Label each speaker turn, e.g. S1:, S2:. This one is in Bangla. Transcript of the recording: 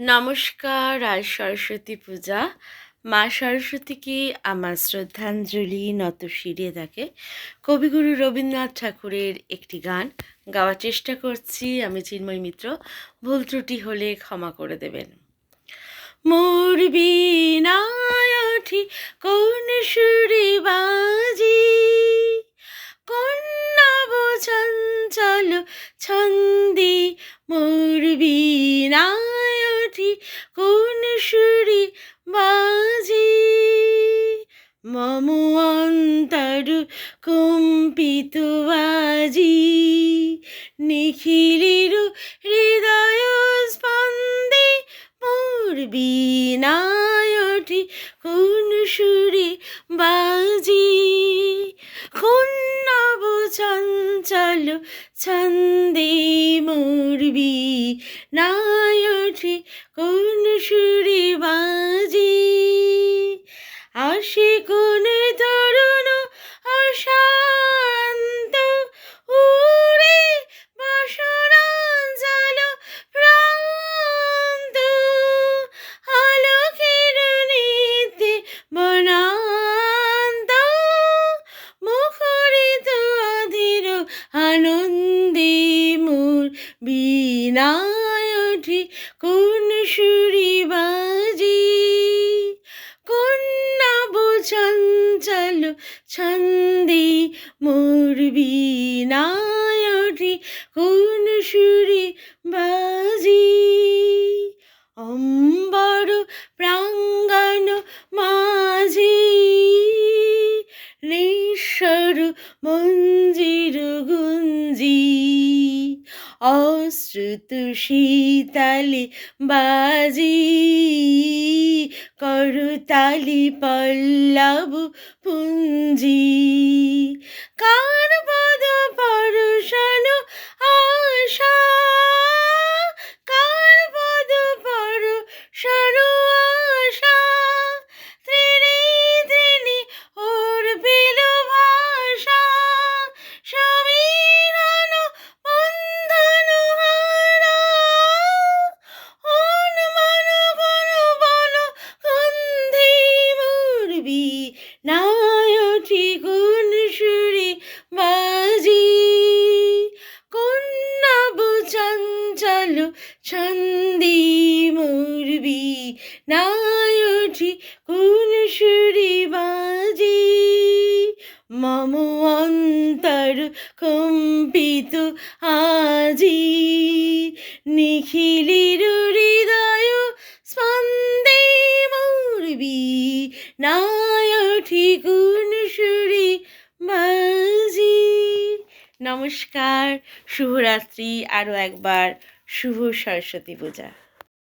S1: নমস্কার আজ সরস্বতী পূজা। মা সরস্বতীকে আমার শ্রদ্ধাঞ্জলি নত শিরে থাকে। কবিগুরু রবীন্দ্রনাথ ঠাকুরের একটি গান গাওয়ার চেষ্টা করছি আমি চিন্ময় মিত্র। ভুল ত্রুটি হলে ক্ষমা করে দেবেন। মোর বিনায়ঠি, কোন সুরে বাজি? ছন্দি, মোর বিনায়ঠি কোন সুরে বাজি? মম অন্তর কম্পিত বাজি, নিখিলির হৃদয় স্পন্দে মোর বিনায়টি কোন সুরে বাজি? কোন চঞ্চল ছন্দে মরবি। নায় ওঠে কোন সুরে বাজি? আসে কোন তরুণ অশান্ত মোর বিনায়ঠি কোন সুরি বাজি? অম্বর প্রাঙ্গণ মাঝি নিঃস্বর মঞ্জির গুঞ্জি অশ্রুত শীতালি বাজি। করতালি পল্লব পুঞ্জি কার নায়টি কোন সুরে বাজি। মম অন্তর কম্পিত আজি। নিখিলির হৃদয় স্পন্দে মরবি। নায়ঠি কোন সুরে বাজি। নমস্কার, শুভরাত্রি, আরও একবার শুভ সরস্বতী পূজা।